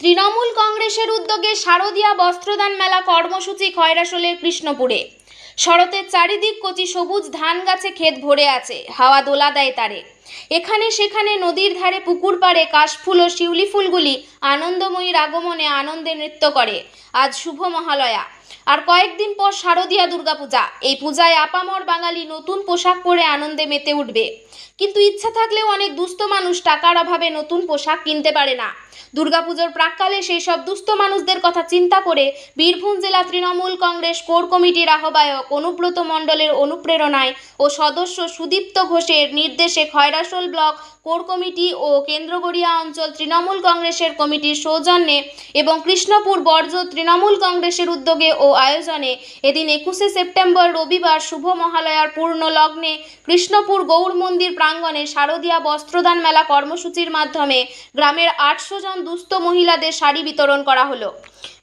তৃণমূল কংগ্রেসের উদ্যোগে শারদীয়া বস্ত্রদান মেলা কর্মসূচি খয়রাসোলের কৃষ্ণপুরে। শরতের চারিদিক কচি সবুজ ধান গাছে ক্ষেত ভরে আছে, হাওয়া দোলা দেয় তারে। এখানে সেখানে নদীর ধারে পুকুর পাড়ে কাশফুল ও শিউলি ফুলগুলি আনন্দময়ীর আগমনে আনন্দে নৃত্য করে। আজ শুভ মহালয়া। আর কয়েকদিন পর শারদীয়া দুর্গাপূজা। এই পূজায় আপামর বাঙালি নতুন পোশাক পরে আনন্দে মেতে উঠবে। কিন্তু ইচ্ছা থাকলেও অনেক দুস্থ মানুষ টাকার অভাবে নতুন পোশাক কিনতে পারে না। দুর্গাপুজোর প্রাককালে সেই সব দুস্থ মানুষদের কথা চিন্তা করে বীরভূম জেলা তৃণমূল কংগ্রেস কোর কমিটির আহ্বায়ক অনুব্রত মণ্ডলের অনুপ্রেরণায় ও সদস্য সুদীপ্ত ঘোষের নির্দেশে খয়রাসোল ব্লক কোর কমিটি ও কেন্দ্রগড়িয়া অঞ্চল তৃণমূল কংগ্রেসের কমিটির সৌজন্যে এবং কৃষ্ণপুর বর্জ তৃণমূল কংগ্রেসের উদ্যোগে ও আয়োজনে এদিন একুশে সেপ্টেম্বর রবিবার শুভ মহালয়ার পূর্ণ লগ্নে কৃষ্ণপুর গৌর মন্দির প্রাঙ্গণে শারদীয়া বস্ত্রদান মেলা কর্মসূচির মাধ্যমে গ্রামের আটশো জন দুস্থ মহিলাদের শাড়ি বিতরণ করা হলো।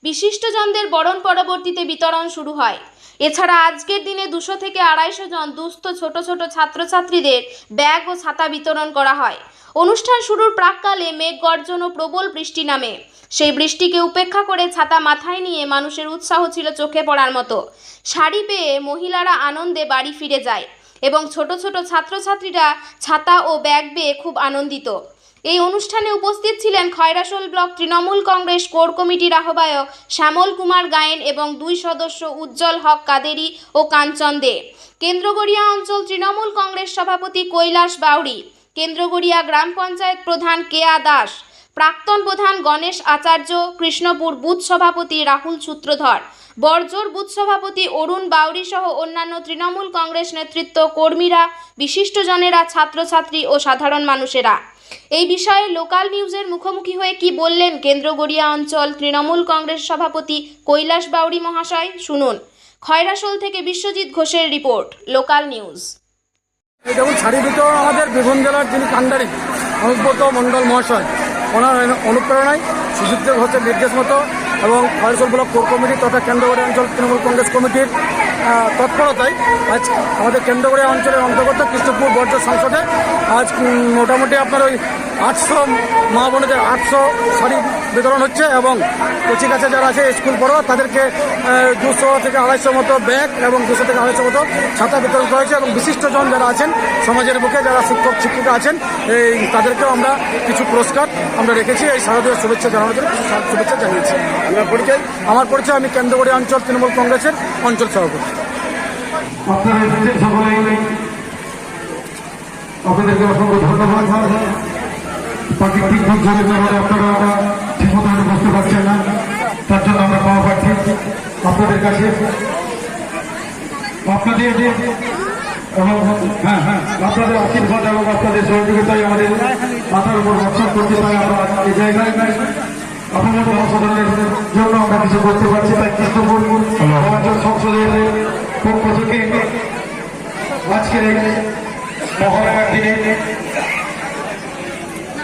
বিশিষ্টজনদের বরণ পরবর্তীতে বিতরণ শুরু হয়। এছাড়া আজকের দিনে দুশো থেকে আড়াইশো জন দুস্থ ছোট ছোট ছাত্রছাত্রীদের ব্যাগ ও ছাতা বিতরণ করা হয়। অনুষ্ঠান শুরুর প্রাককালে মেঘ গর্জন ও প্রবল বৃষ্টি নামে। সেই বৃষ্টিকে উপেক্ষা করে ছাতা মাথায় নিয়ে মানুষের উৎসাহ ছিল চোখে পড়ার মতো। শাড়ি পেয়ে মহিলারা আনন্দে বাড়ি ফিরে যায় এবং ছোট ছোট ছাত্রছাত্রীরা ছাতা ও ব্যাগ পেয়ে খুব আনন্দিত। এই অনুষ্ঠানে উপস্থিত ছিলেন খয়রাসোল ব্লক তৃণমূল কংগ্রেস কোর কমিটির আহ্বায়ক শ্যামল কুমার গায়েন এবং দুই সদস্য উজ্জ্বল হক কাদেরি ও কাঞ্চন দে। কেন্দ্রগড়িয়া অঞ্চল তৃণমূল কংগ্রেস সভাপতি কৈলাস বাউরি কেন্দ্রগড়িয়া গ্রাম পঞ্চায়েত প্রধান কেয়া দাস। প্রাক্তন প্রধান গণেশ আচার্য, কৃষ্ণপুর বুথ সভাপতি রাহুল সূত্রধর, বর্জর বুথ সভাপতি অরুণ বাউরি সহ অন্যান্য তৃণমূল কংগ্রেস নেতৃত্ব কর্মীরা, বিশিষ্টজনেরা, ছাত্রছাত্রী ও সাধারণ মানুষেরা। এই বিষয়ে লোকাল নিউজের মুখোমুখি হয়ে কি বললেন কেন্দ্রগড়িয়া অঞ্চল তৃণমূল কংগ্রেস সভাপতি কৈলাস বাউরি মহাশয়? শুনুন। খয়রাসোল থেকে বিশ্বজিৎ ঘোষের রিপোর্ট, লোকাল নিউজ। এই দেখুন শাড়ি বিতরণ আমাদের বীরভূম জেলার যিনি কান্ডারি অনুব্রত মণ্ডল মহাশয় ওনার অনুপ্রেরণায় সুযুক্ত হচ্ছে নির্দেশ মতো এবং ফয়সল ব্লক কোর কমিটি তথা কেন্দ্রগড়ি অঞ্চল তৃণমূল কংগ্রেস কমিটির তৎপরতায় আজ আমাদের কেন্দ্রগড়িয়া অঞ্চলের অন্তর্গত কৃষ্ণপুর বর্জ্য সংসদে আজ মোটামুটি আপনার ওই আটশো মা বোনদের আটশো শাড়ি বিতরণ হচ্ছে এবং কচি কাছে যারা আছে স্কুল পড়ো তাদেরকে দুশো থেকে আড়াইশো মতো ব্যাগ এবং দুশো থেকে আড়াইশো মতো ছাতা বিতরণ করা হয়েছে এবং বিশিষ্টজন যারা আছেন সমাজের বুকে যারা শিক্ষক শিক্ষিকা আছেন এই তাদেরকেও আমরা কিছু পুরস্কার আমরা রেখেছি। এই শারদীয় শুভেচ্ছা জানানোর জন্য কিছু শুভেচ্ছা জানিয়েছি। আমার পরিচয়? আমার পরিচয় আমি কেন্দ্রগড়ি অঞ্চল তৃণমূল কংগ্রেসের অঞ্চল সভাপতি। আপনারা এসেছেন সকলেই আপনাদেরকে অসংখ্য ধন্যবাদ। প্রাকৃতিক দুর্যোগের কারণে আপনারা ঠিক মতো বসতে পারছেন না। তার জন্য আমরা পাওয়া পাচ্ছি আপনাদের কাছে। আপনাদের হ্যাঁ হ্যাঁ আপনাদের আশীর্বাদ এবং আপনাদের সহযোগিতায় আমাদের মাথার উপর বর্ষণ করতে পারি আমরা এই জায়গায় আপনাদের জনসাধারণের জন্য আমরা কিছু করতে পারছি। তাই কৃষ্ণপুর সংসদের পক্ষ থেকে আজকের এই মহালয়ার দিনে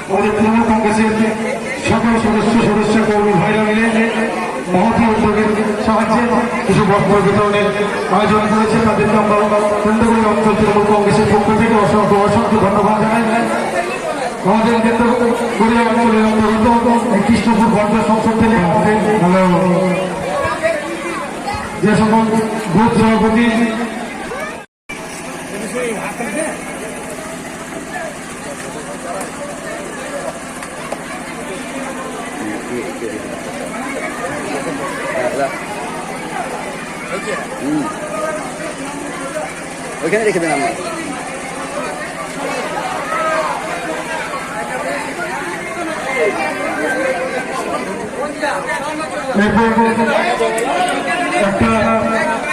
আমাদের তৃণমূল কংগ্রেসের সকল সদস্য সদস্য, কর্মী, ভাইরা মিলে মহতি উদ্যোগের সাহায্যে কিছু বস্ত্র বিতরণের আয়োজন করেছে। তাদেরকে আমরা কেন্দ্রগুলি অঞ্চল তৃণমূল কংগ্রেসের পক্ষ থেকে অসংখ্য অসংখ্য ধন্যবাদ জানাই। আমাদের কেন্দ্রগুলি অঞ্চলের অন্তর্গত কৃষ্ণপুর বর্ধা সংসদ থেকে যে সকল বুথ সভাপতি ওইখানে রেখে দেন আপনি একটা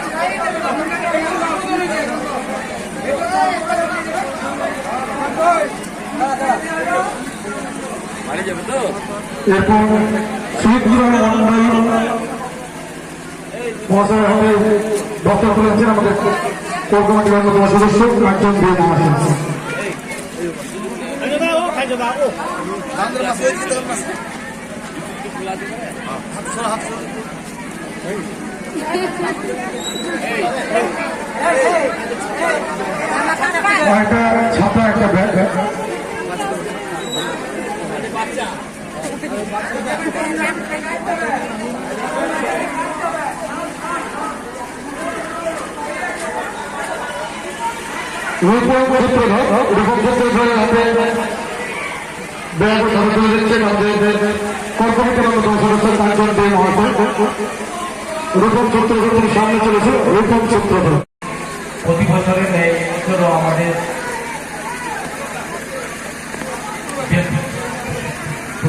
এরপর শহীদ মন্ডল হাতে বক্তব্য তুলে দিচ্ছেন আমাদের কোর কমিটির অন্যতম সদস্য কাঞ্চন দে মহাশয়। একটা ছাতা, একটা ব্যাগ রূপম সূত্রধর রূপম সূত্রধরের হাতে ব্যাগ ধরে তুলে দিচ্ছেন আমাদের কর্মকর্তার অন্যতম সদস্য কাঞ্চন দে মহাশয় রূপম সূত্রধর সামনে চলেছে রূপম সূত্রধর প্রতি বছরের ন্যায় আমাদের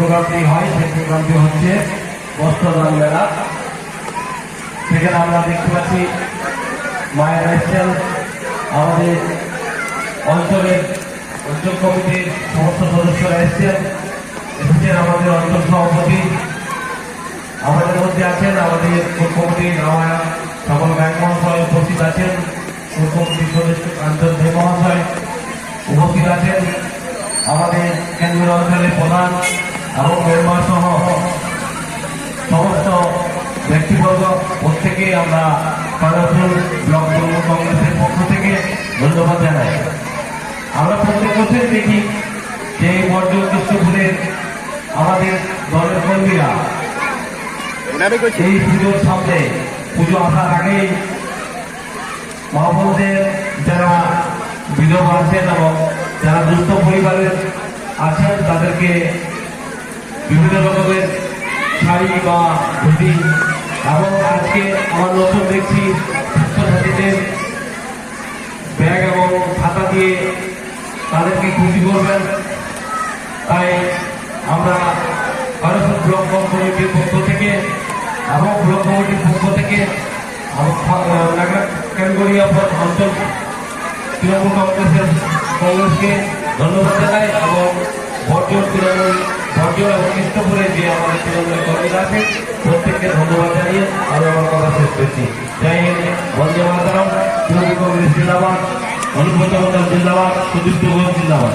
প্রোগ্রামটি হয় সেই প্রোগ্রামটি হচ্ছে বস্ত্রদান মেলা। সেখানে আমরা দেখতে পাচ্ছি মায়ের এসছেন আমাদের অঞ্চলের অঞ্চল কমিটির সমস্ত সদস্যরা এসছেন, এসেছেন আমাদের অঞ্চল সভাপতি। আমাদের মধ্যে আছেন আমাদের কমিটির আমার সকল ব্যাংক মহাশয় উপস্থিত আছেন কমিটির সদস্য কাঞ্চন মহাশয় উপস্থিত আছেন। আমাদের কেন্দ্রীয় অঞ্চলের প্রধান এবং মেম্বার সহ সমস্ত ব্যক্তিবর্গ প্রত্যেকে আমরা খড়গপুর ব্লক কংগ্রেসের পক্ষ থেকে ধন্যবাদ জানাই। আমরা প্রত্যেক বছর দেখি যে এই বর্জ্য কৃষ্ণপুরের আমাদের দলের কর্মীরা এই পুজোর সামনে, পুজো আসার আগেই মা যারা বিধবা আছেন এবং যারা দুস্থ পরিবারের আছেন, তাদেরকে বিভিন্ন রকমের শাড়ি বা ধুতি এবং আজকে আমার নতুন দেখছি ছাত্রছাত্রীদের ব্যাগ এবং খাতা দিয়ে তাদেরকে খুশি করবেন। তাই আমরা ভারত ব্লক কমিটির পক্ষ থেকে এবং ব্লক কমিটির পক্ষ থেকে ক্যালগরিয়া অঞ্চল তৃণমূল কংগ্রেসের কংগ্রেসকে ধন্যবাদ জানাই এবং ভরজোর তৃণমূল ভরজোর এবং কৃষ্ণপুরে যে আমাদের তৃণমূলের কর্মীরা আছে প্রত্যেককে ধন্যবাদ জানিয়ে আমি আমার কথা শেষ করছি। জয় হিন্দ, বন্দে মাতারাম তৃণমূল জিন্দাবাদ, অনুব্রত জিন্দাবাদ, সুদীপ্ত জিন্দাবাদ।